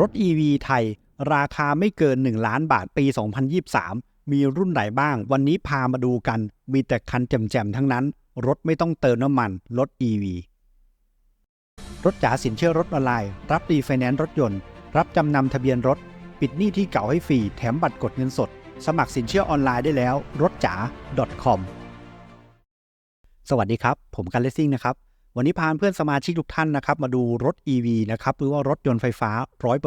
รถ EV ไทย ราคาไม่เกิน 1 ล้านบาทปี 2023 มีรุ่นไหนบ้าง วันนี้พามาดูกัน มีแต่คันแจ่มๆทั้งนั้น รถไม่ต้องเติมน้ำมัน รถ EV รถจ๋าสินเชื่อรถออนไลน์ รับรีไฟแนนซ์รถยนต์ รับจำนำทะเบียนรถ ปิดหนี้ที่เก่าให้ฟรี แถมบัตรกดเงินสด สมัครสินเชื่อออนไลน์ได้แล้ว รถจ๋า .com สวัสดีครับ ผมกันเลสซิ่งนะครับ วันนี้พาเพื่อนสมาชิกทุกท่านนะครับมาดูรถ EV นะครับหรือว่ารถยนต์ไฟฟ้า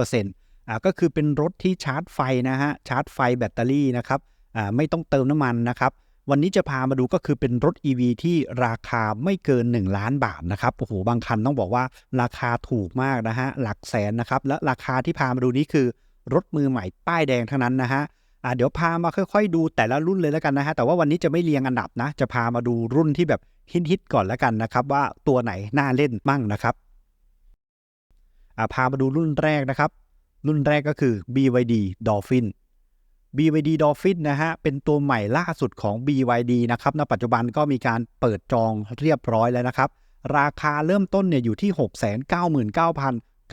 100%อ่าก็คือเป็นรถที่ชาร์จไฟนะฮะชาร์จไฟแบตเตอรี่นะครับอ่าไม่ต้องเติมน้ำมันนะครับวันนี้จะพามาดูก็คือเป็นรถ EV ที่ราคาไม่เกิน 1 ล้านบาทนะครับโอ้โหบางคันต้องบอกว่าราคาถูกมากนะฮะหลักแสนนะครับและราคาที่พามาดูนี้คือรถมือใหม่ป้ายแดงทั้งนั้นนะฮะ อ่าเดี๋ยวพามาค่อยๆ ดูแต่ละรุ่นเลยแล้วกันนะฮะแต่ว่าวันนี้จะไม่เรียงอันดับนะ จะพามาดูรุ่นที่แบบฮิตๆก่อนแล้วกันนะครับ ว่าตัวไหนน่าเล่นมั่งนะครับอ่าพามาดูรุ่นแรกนะครับ รุ่นแรกก็คือ BYD Dolphin BYD Dolphin นะฮะ เป็นตัวใหม่ล่าสุดของ BYD นะครับ ณ ปัจจุบันก็มีการเปิดจองเรียบร้อยแล้วนะครับ ราคาเริ่มต้นเนี่ยอยู่ที่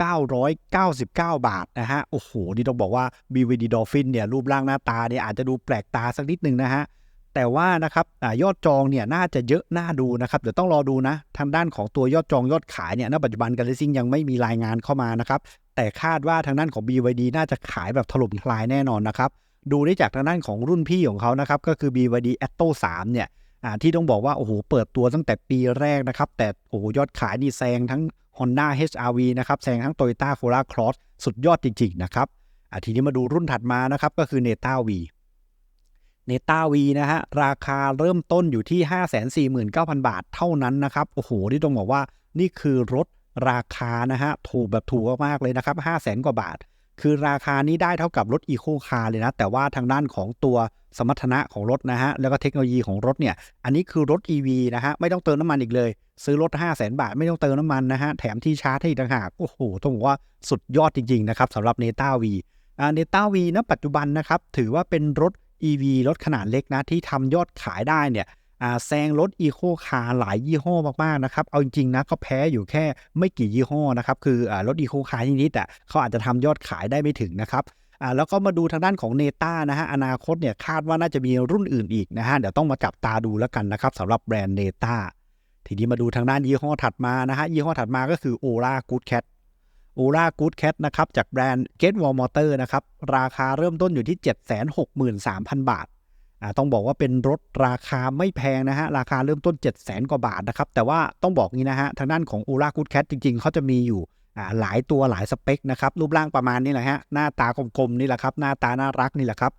999 บาทนะฮะ โอ้โห นี่ต้องบอกว่า BYD Dolphin เนี่ยรูปร่างหน้าตาเนี่ยอาจจะดูแปลกตาสักนิดนึงนะฮะ แต่ว่านะครับอยอดจองเนี่ยน่าจะเยอะน่าดูนะครับ เดี๋ยวต้องรอดูนะ ทางด้านของตัวยอดจองยอดขายเนี่ยณปัจจุบันกันเลซิ่งยังไม่มีรายงานเข้ามานะครับ แต่คาดว่าทางด้านของ BYD น่าจะขายแบบถล่มทลายแน่นอนนะครับ ดูได้จากทางด้านของรุ่นพี่ของเขานะครับ ก็คือ BYD Atto 3 เนี่ยที่ต้องบอกว่าโอ้โหเปิดตัวตั้งแต่ปีแรกนะครับ แต่โอ้โหยอดขายนี่แซงทั้ง Honda HR-V นะครับแซงทั้ง Toyota Corolla Cross สุดยอดจริง ๆ นะครับทีนี้มาดูรุ่นถัดมานะครับก็คือ Neta V เนต้าวีนะฮะราคาเริ่มต้นอยู่ที่ 549,000 บาทเท่านั้นนะครับโอ้โหที่ต้องบอกว่านี่คือรถราคานะฮะถูกแบบถูกมากๆเลยนะครับ 500,000 กว่าบาท คือราคานี้ได้เท่ากับรถอีโคคาร์เลยนะ แต่ว่าทางด้านของตัวสมรรถนะของรถนะฮะ แล้วก็เทคโนโลยีของรถเนี่ย อันนี้คือรถ EV นะฮะ ไม่ต้องเติมน้ำมันอีกเลย ซื้อรถ 500,000บาทไม่ต้องเติมน้ำมันนะฮะ แถมที่ชาร์จให้อีกต่างหาก โอ้โห ต้องบอกว่าสุดยอดจริง ๆ นะครับสำหรับเนต้าวีเนต้าวีณปัจจุบันนะครับ ถือว่าเป็นรถ EV รถขนาดเล็กนะที่ทำยอดขายได้เนี่ย แซงรถอีโคคาร์หลายยี่ห้อมากๆนะครับ เอาจริงๆนะก็แพ้อยู่แค่ไม่กี่ยี่ห้อนะครับ คือรถอีโคคาร์นิดๆแต่เขาอาจจะทำยอดขายได้ไม่ถึงนะครับแล้วก็มาดูทางด้านของเนต้านะฮะอนาคตเนี่ยคาดว่าน่าจะมีรุ่นอื่นอีกนะฮะเดี๋ยวต้องมาจับตาดูแล้วกันนะครับสำหรับแบรนด์เนต้าทีนี้มาดูทางด้านยี่ห้อถัดมานะฮะยี่ห้อถัดมาก็คือโอรากูดแคทโอรากูดแคทนะครับจากแบรนด์ Get Wall Motor นะครับราคาเริ่มต้นอยู่ที่ 763,000 บาท ต้องบอกว่าเป็นรถราคาไม่แพงนะฮะ ราคาเริ่มต้น 7 0 0 0 0 0 กว่าบาทนะครับ แต่ว่าต้องบอกงี้นะฮะ ทางด้านของ o r a Good Cat จริง ๆ เขาจะมีอยู่หลายตัวหลายสเปคนะครับ รูปร่างประมาณนี้แหละฮะ หน้าตากลมๆนี่แหละครับ หน้าตาน่ารักนี่แหละครับ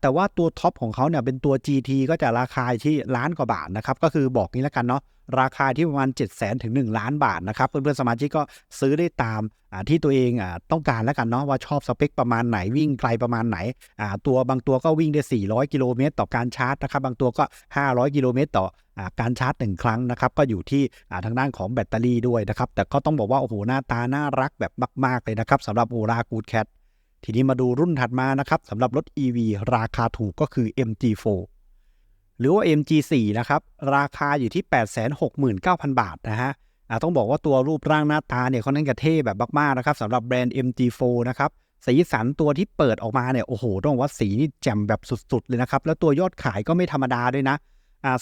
แต่ว่าตัวท็อปของเขาเนี่ยเป็นตัว GT ก็จะราคาที่ล้านกว่าบาทนะครับ ก็คือบอกนี้แล้วกันเนาะราคาที่ประมาณ 7 0 0 0 0 0 ถึง 1 ล้านบาทนะครับ เพื่อนๆสมาชิกก็ซื้อได้ตามที่ตัวเองต้องการแล้วกันเนาะว่าชอบสเปคประมาณไหนวิ่งไกลประมาณไหน ตัวบางตัวก็วิ่งได้ 400 กิโลเมตรต่อการชาร์จนะครับ บางตัวก็ 500 กิโลเมตรต่อการชาร์จหนึ่งครั้งนะครับ ก็อยู่ที่ทางด้านของแบตเตอรี่ด้วยนะครับ แต่ก็ต้องบอกว่าโอ้โหหน้าตาน่ารักแบบมาก ๆเลยนะครับสำหรับโอรากูดแคท ทีนี้มาดูรุ่นถัดมานะครับสำหรับรถ EV ราคาถูกก็คือ MG4 หรือว่า MG4 นะครับ ราคาอยู่ที่ 869,000 บาทนะฮะต้องบอกว่าตัวรูปร่างหน้าตาเนี่ยเขานั่นกระเท่แบบมากๆนะครับสำหรับแบรนด์ MG4 นะครับสีสันตัวที่เปิดออกมาเนี่ยโอ้โหต้องว่าสีนี่แจ่มแบบสุดๆเลยนะครับ แล้วตัวยอดขายก็ไม่ธรรมดาด้วยนะ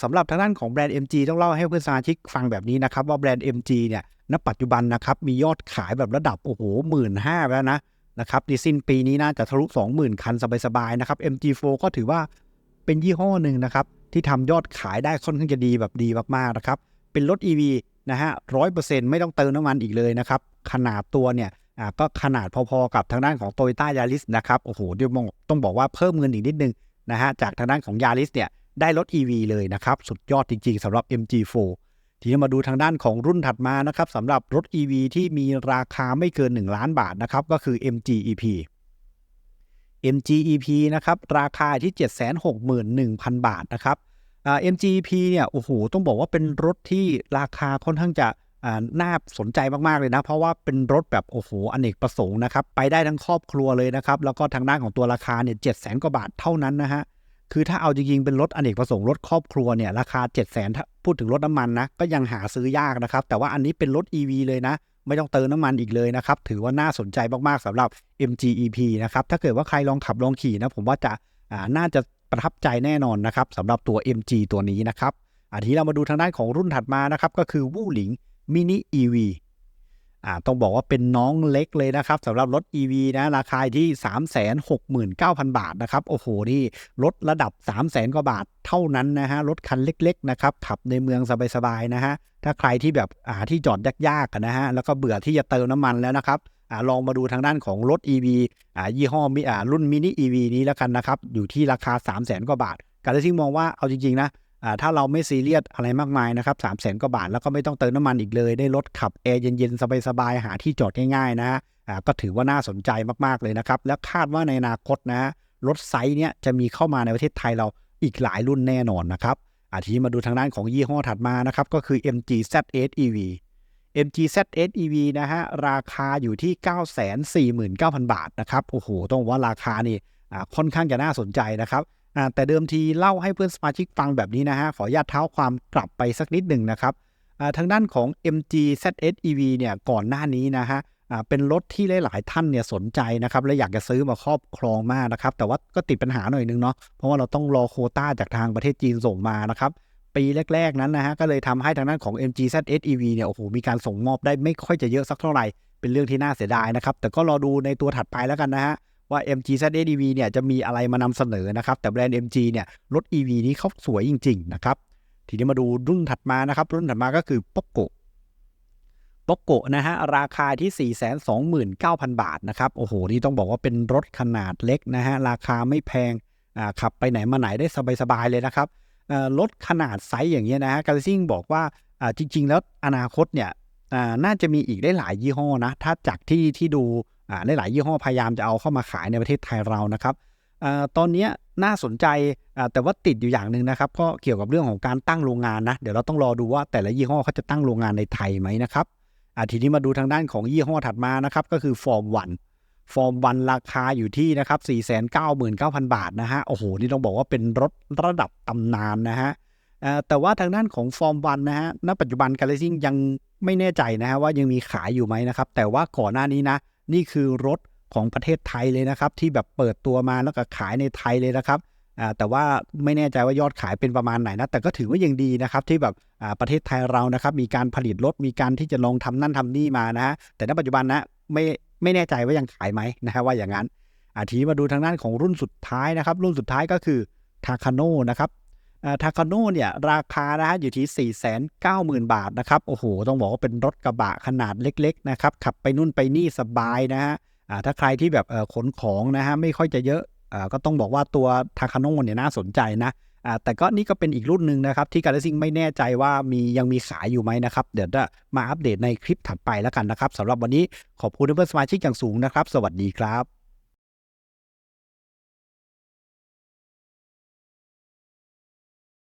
สำหรับทางด้านของแบรนด์ MG ต้องเล่าให้เพื่อนสมาชิกฟังแบบนี้นะครับ ว่าแบรนด์ MG เนี่ยณปัจจุบันนะครับมียอดขายแบบระดับโอ้โหหมื่นห้าแล้วนะ นะครับในสิ้นปีนี้น่าจะทะลุ 20,000 คันสบายๆนะครับ MG4 ก็ถือว่าเป็นยี่ห้อหนึ่งนะครับ ที่ทำยอดขายได้ค่อนข้างจะดีแบบดีมากๆนะครับ เป็นรถ EV นะฮะร้อยเปอร์เซ็นต์ไม่ต้องเติมน้ำมันอีกเลยนะครับ ขนาดตัวเนี่ยก็ขนาดพอๆกับทางด้านของ t o y ต้ายาริสนะครับโอ้โหเดี๋ยวต้องบอกว่าเพิ่มเงินอีกนิดนึงนะฮะจากทางด้านของยาริสเนี่ยได้รถ EV เลยนะครับ สุดยอดจริงๆสำหรับ MG4 ทีนี้มาดูทางด้านของรุ่นถัดมานะครับสำหรับรถ EV ที่มีราคาไม่เกิน 1 ล้านบาทนะครับก็คือ MG-EP MG-EP นะครับราคาที่ 761,000 บาทนะครับ MG-EP เนี่ยโอ้โหต้องบอกว่าเป็นรถที่ราคาค่อนข้างจะน่าสนใจมาก ๆ เลยนะ เพราะว่าเป็นรถแบบโอ้โหอเนกประสงค์นะครับ ไปได้ทั้งครอบครัวเลยนะครับ แล้วก็ทางด้านของตัวราคาเนี่ยเจ็ดแสนกว่าบาทเท่านั้นนะฮะ คือถ้าเอาจริงๆ เป็นรถอเนกประสงค์รถครอบครัวเนี่ยราคา 7 0 0 0 0 0ถ้าพูดถึงรถน้ำมันนะ ก็ยังหาซื้อยากนะครับ แต่ว่าอันนี้เป็นรถ EV เลยนะ ไม่ต้องเติมน้ำมันอีกเลยนะครับ ถือว่าน่าสนใจมากๆสำหรับ MGEP นะครับ ถ้าเกิดว่าใครลองขับลองขี่นะ ผมว่าจะอ่าน่าจะประทับใจแน่นอนนะครับสำหรับตัว MG ตัวนี้นะครับอาทีนี้เรามาดูทางด้านของรุ่นถัดมานะครับก็คือวู่หลิงมินิ EV อ่าต้องบอกว่าเป็นน้องเล็กเลยนะครับสำหรับรถ EV นะราคาที่ 369,000 บาทนะครับ โอ้โห นี่รถระดับ 300,000 กว่าบาทเท่านั้นนะฮะรถคันเล็กๆนะครับขับในเมืองสบายๆนะฮะถ้าใครที่แบบหาที่จอดยากๆนะฮะแล้วก็เบื่อที่จะเติมน้ำมันแล้วนะครับอ่าลองมาดูทางด้านของรถ EV อ่ายี่ห้อมิอ่ารุ่นมินิ EV นี้แล้วกันนะครับอยู่ที่ราคา 300,000 กว่าบาท การที่มองว่าเอาจริงๆนะ ถ้าเราไม่ซีเรียสอะไรมากมายนะครับสามแสนกว่าบาทแล้วก็ไม่ต้องเติมน้ำมันอีกเลย ได้รถขับแอร์เย็นๆ สบายๆ หาที่จอดง่ายๆนะฮะก็ถือว่าน่าสนใจมากๆเลยนะครับ แล้วคาดว่าในอนาคตนะรถไซส์เนี้ยจะมีเข้ามาในประเทศไทยเราอีกหลายรุ่นแน่นอนนะครับอาทีมาดูทางด้านของยี่ห้อถัดมานะครับก็คือ MG ZEV MG ZEV นะฮะราคาอยู่ที่ 949,000 บาทนะครับโอ้โหต้องว่าราคานี่ค่อนข้างจะน่าสนใจนะครับ แต่เดิมทีเล่าให้เพื่อนสมาชิกฟังแบบนี้นะฮะ ขออนุญาตเท้าความกลับไปสักนิดหนึ่งนะครับทางด้านของ MG ZS EV เนี่ยก่อนหน้านี้นะฮะเป็นรถที่หลาย ๆ ท่านเนี่ยสนใจนะครับ และอยากจะซื้อมาครอบครองมากนะครับ แต่ว่าก็ติดปัญหาหน่อยนึงเนาะเพราะว่าเราต้องรอโคต้าจากทางประเทศจีนส่งมานะครับปีแรก ๆ นั้นนะฮะก็เลยทำให้ทางด้านของ MG ZS EV เนี่ยโอ้โหมีการส่งมอบได้ไม่ค่อยจะเยอะสักเท่าไหร่เป็นเรื่องที่น่าเสียดายนะครับ แต่ก็รอดูในตัวถัดไปแล้วกันนะฮะ ว่า MG ZEV เนี่ยจะมีอะไรมานำเสนอนะครับ แต่แบรนด์ MG เนี่ยรถ EV นี้เขาสวยจริง ๆ นะครับ ทีนี้มาดูรุ่นถัดมานะครับ รุ่นถัดมาก็คือ p o c o p o c o นะฮะ ราคาที่ 429,000 บาทนะครับ โอ้โห นี่ต้องบอกว่าเป็นรถขนาดเล็กนะฮะ ราคาไม่แพงขับไปไหนมาไหนได้สบาย ๆ เลยนะครับรถขนาดไซส์อย่างเงี้ยนะฮะการซิ่งบอกว่าจริง ๆ แล้วอนาคตเนี่ยน่าจะมีอีกได้หลายยี่ห้อนะ ถ้าจากที่ที่ดู หลายยี่ห้อพยายามจะเอาเข้ามาขายในประเทศไทยเรานะครับอตอนนี้น่าสนใจแต่ว่าติดอยู่อย่างหนึ่งนะครับก็เกี่ยวกับเรื่องของการตั้งโรงงานนะเดี๋ยวเราต้องรอดูว่าแต่ละยี่ห้อเขาจะตั้งโรงงานในไทยไหมนะครับทีนี้มาดูทางด้านของยี่ห้อถัดมานะครับก็คือฟอร์มวันฟอร์มวันราคาอยู่ที่นะครับ 499,000 บาทนะฮะ โอ้โห นี่ต้องบอกว่าเป็นรถระดับตำนานนะฮะแต่ว่าทางด้านของฟอร์มวันนะฮะ ณ ปัจจุบันการเลซิ่งยังไม่แน่ใจนะฮะว่ายังมีขายอยู่ไหมนะครับ แต่ว่าก่อนหน้านี้นะ นี่คือรถของประเทศไทยเลยนะครับ ที่แบบเปิดตัวมาแล้วก็ขายในไทยเลยนะครับแต่ว่าไม่แน่ใจว่ายอดขายเป็นประมาณไหนนะแต่ก็ถือว่ายังดีนะครับที่แบบประเทศไทยเรานะครับ มีการผลิตรถมีการที่จะลองทำนั่นทำนี่มานะฮะแต่ณปัจจุบันนะไม่ไม่แน่ใจว่ายังขายไหมนะฮะว่าอย่างนั้นอาทีมาดูทางด้านของรุ่นสุดท้ายนะครับ รุ่นสุดท้ายก็คือทาคาโนนะครับ ทาคาโนเนี่ยราคานะฮะอยู่ที่ 490,000 บาทนะครับโอ้โห ต้องบอกว่าเป็นรถกระบะขนาดเล็กๆนะครับขับไปนู่นไปนี่สบายนะฮะถ้าใครที่แบบขนของนะฮะไม่ค่อยจะเยอะอ่าก็ต้องบอกว่าตัวทาคาโน่เนี่ยน่าสนใจนะแต่ก็นี่ก็เป็นอีกรุ่นหนึ่งนะครับ ที่การซิ่งไม่แน่ใจว่ามียังมีขายอยู่ไหมนะครับ เดี๋ยวจะมาอัปเดตในคลิปถัดไปแล้วกันนะครับสำหรับวันนี้ขอบคุณเพื่อนสมาชิกอย่างสูงนะครับ สวัสดีครับ